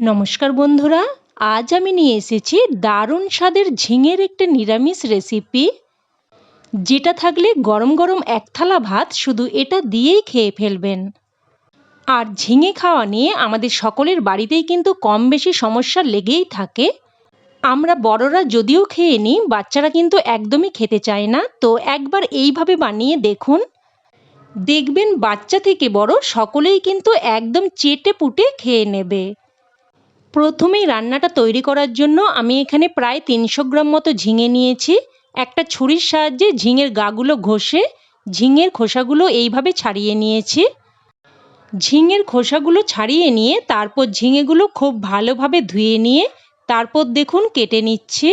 নমস্কার বন্ধুরা, আজ আমি নিয়ে এসেছি দারুণ স্বাদের ঝিঙের একটি নিরামিষ রেসিপি যেটা থাকলে গরম গরম এক থালা ভাত শুধু এটা দিয়েই খেয়ে ফেলবেন। আর ঝিঙে খাওয়া নিয়ে আমাদের সকলের বাড়িতেই কিন্তু কম বেশি সমস্যা লেগেই থাকে। আমরা বড়রা যদিও খেয়ে নিই, বাচ্চারা কিন্তু একদমই খেতে চায় না। তো একবার এইভাবে বানিয়ে দেখুন। দেখবেন বাচ্চা থেকে বড় সকলেই কিন্তু একদম চেটে পুটে খেয়ে নেবে। প্রথমেই রান্নাটা তৈরি করার জন্য আমি এখানে প্রায় তিনশো গ্রাম মতো ঝিঙে নিয়েছি। একটা ছুরির সাহায্যে ঝিঙের গাগুলো ঘষে ঝিঙের খোসাগুলো এইভাবে ছাড়িয়ে নিয়েছি। ঝিঙের খোসাগুলো ছাড়িয়ে নিয়ে তারপর ঝিঙেগুলো খুব ভালোভাবে ধুয়ে নিয়ে তারপর দেখুন কেটে নিচ্ছি।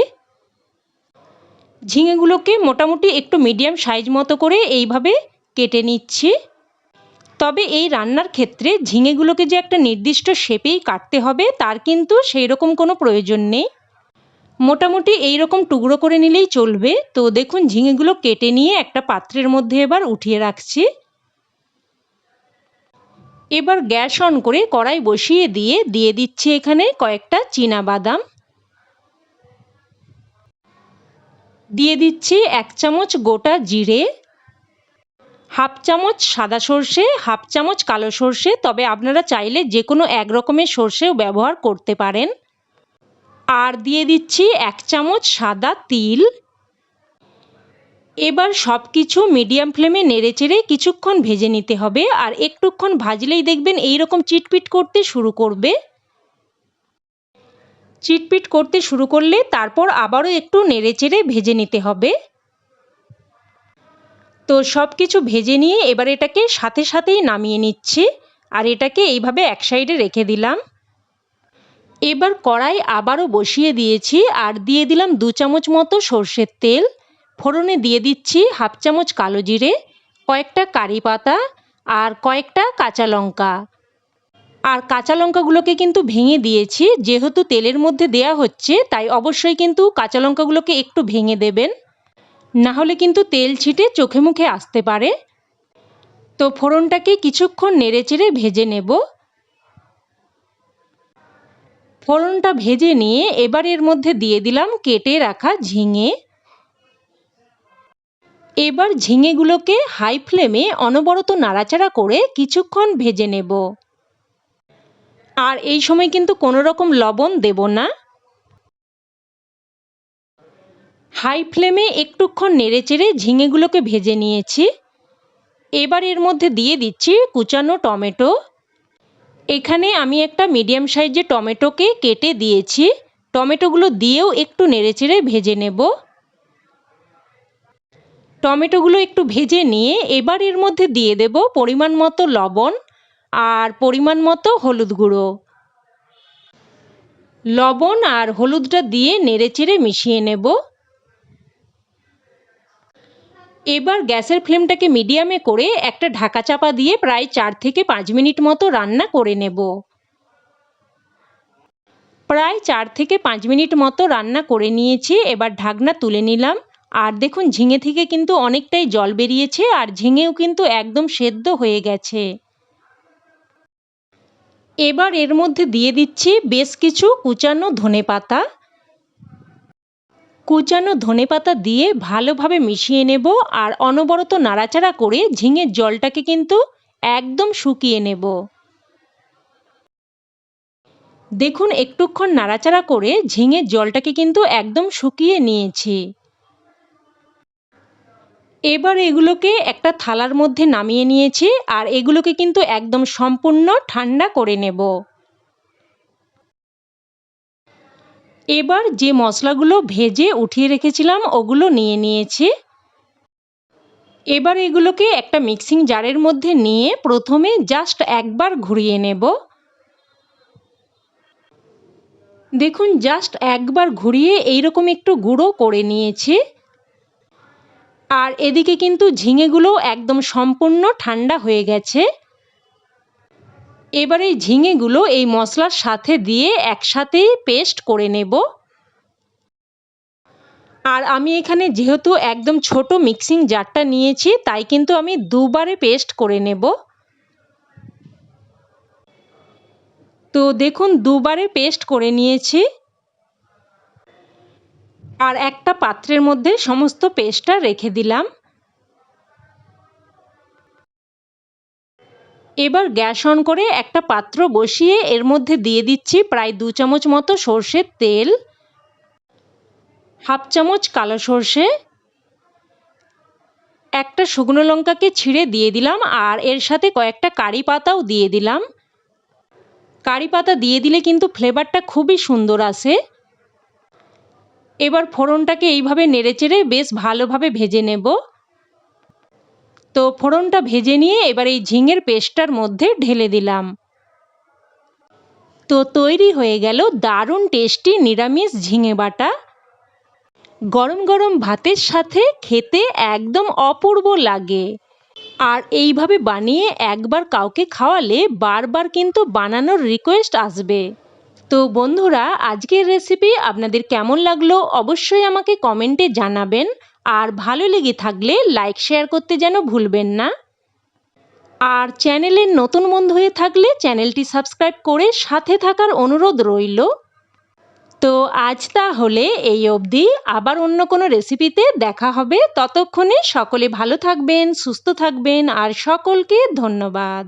ঝিঙেগুলোকে মোটামুটি একটু মিডিয়াম সাইজ মতো করে এইভাবে কেটে নিচ্ছি। তবে এই রান্নার ক্ষেত্রে ঝিঙেগুলোকে যে একটা নির্দিষ্ট শেপেই কাটতে হবে, তার কিন্তু সেই রকম কোনো প্রয়োজন নেই। মোটামুটি এই রকম টুকরো করে নিলেই চলবে। তো দেখুন, ঝিঙেগুলো কেটে নিয়ে একটা পাত্রের মধ্যে এবার উঠিয়ে রাখছি। এবার গ্যাস অন করে কড়াই বসিয়ে দিয়ে দিয়ে দিচ্ছি এখানে কয়েকটা চীনা বাদাম দিয়ে দিচ্ছি এক চামচ গোটা জিরে। হাফ চামচ সাদা সর্ষে, হাফ চামচ কালো সর্ষে, তবে আপনারা চাইলে যে কোনো এক রকমের সর্ষেও ব্যবহার করতে পারেন। আর দিয়ে দিচ্ছি এক চামচ সাদা তিল। এবার সব কিছু মিডিয়াম ফ্লেমে নেড়ে চেড়ে কিছুক্ষণ ভেজে নিতে হবে, আর একটুক্ষণ ভাজলেই দেখবেন এই রকম চিটপিট করতে শুরু করবে। চিটপিট করতে শুরু করলে তারপর আবারও একটু নেড়ে চেড়ে ভেজে নিতে হবে। তো সব কিছু ভেজে নিয়ে এবার এটাকে সাথে সাথেই নামিয়ে নিচ্ছি। আর এটাকে এইভাবে এক সাইডে রেখে দিলাম। এবার কড়াই আবারও বসিয়ে দিয়েছি। আর দিয়ে দিলাম দু চামচ মতো সর্ষের তেল। ফোড়নে দিয়ে দিচ্ছি হাফ চামচ কালো জিরে, কয়েকটা কারি পাতা আর কয়েকটা কাঁচা লঙ্কা। আর কাঁচা লঙ্কাগুলোকে কিন্তু ভেঙে দিয়েছি। যেহেতু তেলের মধ্যে দেয়া হচ্ছে, তাই অবশ্যই কিন্তু কাঁচা লঙ্কাগুলোকে একটু ভেঙে দেবেন। না হলে কিন্তু তেল ছিটে চোখে মুখে আসতে পারে। তো ফোড়নটাকে কিছুক্ষণ নেড়েচেড়ে ভেজে নেব। ফোড়নটা ভেজে নিয়ে এবার এর মধ্যে দিয়ে দিলাম কেটে রাখা ঝিঙে। এবার ঝিঙেগুলোকে হাই ফ্লেমে অনবরত নাড়াচাড়া করে কিছুক্ষণ ভেজে নেব। আর এই সময় কিন্তু কোনো রকম লবণ দেব না। হাই ফ্লেমে একটুক্ষণ নেড়েচেড়ে ঝিঙেগুলোকে ভেজে নিয়েছি। এবার এর মধ্যে দিয়ে দিচ্ছি কুচানো টমেটো। এখানে আমি একটা মিডিয়াম সাইজের টমেটোকে কেটে দিয়েছি। টমেটোগুলো দিয়েও একটু নেড়েচেড়ে ভেজে নেব। টমেটোগুলো একটু ভেজে নিয়ে এবার এর মধ্যে দিয়ে দেব পরিমাণ মতো লবণ আর পরিমাণ মতো হলুদ গুঁড়ো। লবণ আর হলুদটা দিয়ে নেড়েচেড়ে মিশিয়ে নেব। এবার গ্যাসের ফ্লেমটাকে মিডিয়ামে করে একটা ঢাকা চাপা দিয়ে প্রায় চার থেকে পাঁচ মিনিট মতো রান্না করে নেব। প্রায় চার থেকে পাঁচ মিনিট মতো রান্না করে নিয়েছি, এবার ঢাকনা তুলে নিলাম। আর দেখুন, ঝিঙে থেকে কিন্তু অনেকটাই জল বেরিয়েছে আর ঝিঙেও কিন্তু একদম সেদ্ধ হয়ে গেছে। এবার এর মধ্যে দিয়ে দিচ্ছি বেশ কিছু কুচানো ধনে পাতা কুচানো ধনে পাতা দিয়ে ভালোভাবে মিশিয়ে নেব আর অনবরত নাড়াচাড়া করে ঝিঙের জলটাকে কিন্তু একদম শুকিয়ে নেব। দেখুন, একটুক্ষণ নাড়াচাড়া করে ঝিঙের জলটাকে কিন্তু একদম শুকিয়ে নিয়েছি। এবার এগুলোকে একটা থালার মধ্যে নামিয়ে নিয়েছি আর এগুলোকে কিন্তু একদম সম্পূর্ণ ঠান্ডা করে নেব। এবার যে মশলাগুলো ভেজে উঠিয়ে রেখেছিলাম, ওগুলো নিয়ে নিয়েছি। এবার এগুলোকে একটা মিক্সিং জারের মধ্যে নিয়ে প্রথমে জাস্ট একবার ঘুরিয়ে নেব। দেখুন, জাস্ট একবার ঘুরিয়ে এইরকম একটু গুঁড়ো করে নিয়েছি। আর এদিকে কিন্তু ঝিঙেগুলো একদম সম্পূর্ণ ঠান্ডা হয়ে গেছে। এবার এই ঝিঙেগুলো এই মশলার সাথে দিয়ে একসাথেই পেস্ট করে নেব। আর আমি এখানে যেহেতু একদম ছোট মিক্সিং জারটা নিয়েছি, তাই কিন্তু আমি দুবারে পেস্ট করে নেব। তো দেখুন, দুবারে পেস্ট করে নিয়েছি। আর একটা পাত্রের মধ্যে সমস্ত পেস্টটা রেখে দিলাম। এবার গ্যাস অন করে একটা পাত্র বসিয়ে এর মধ্যে দিয়ে দিচ্ছি প্রায় দু চামচ মতো সর্ষের তেল, হাফ চামচ কালো সর্ষে, একটা শুকনো লঙ্কাকে ছিঁড়ে দিয়ে দিলাম আর এর সাথে কয়েকটা কারি পাতাও দিয়ে দিলাম। কারি পাতা দিয়ে দিলে কিন্তু ফ্লেভারটা খুবই সুন্দর আসে। এবার ফোড়নটাকে এইভাবে নেড়েচেড়ে বেশ ভালোভাবে ভেজে নেব। তো ফোড়নটা ভেজে নিয়ে এবার এই ঝিঙের পেস্টটার মধ্যে ঢেলে দিলাম। তো তৈরি হয়ে গেল দারুণ টেস্টি নিরামিষ ঝিঙে বাটা। গরম গরম ভাতের সাথে খেতে একদম অপূর্ব লাগে। আর এইভাবে বানিয়ে একবার কাউকে খাওয়ালে বারবার কিন্তু বানানোর রিকোয়েস্ট আসবে। তো বন্ধুরা, আজকের রেসিপি আপনাদের কেমন লাগল অবশ্যই আমাকে কমেন্টে জানাবেন। আর ভালো লেগে থাকলে লাইক শেয়ার করতে যেন ভুলবেন না। আর চ্যানেলের নতুন বন্ধু হয়ে থাকলে চ্যানেলটি সাবস্ক্রাইব করে সাথে থাকার অনুরোধ রইল। তো আজ তাহলে এই অবধি। আবার অন্য কোনো রেসিপিতে দেখা হবে। ততক্ষণে সকলে ভালো থাকবেন, সুস্থ থাকবেন। আর সকলকে ধন্যবাদ।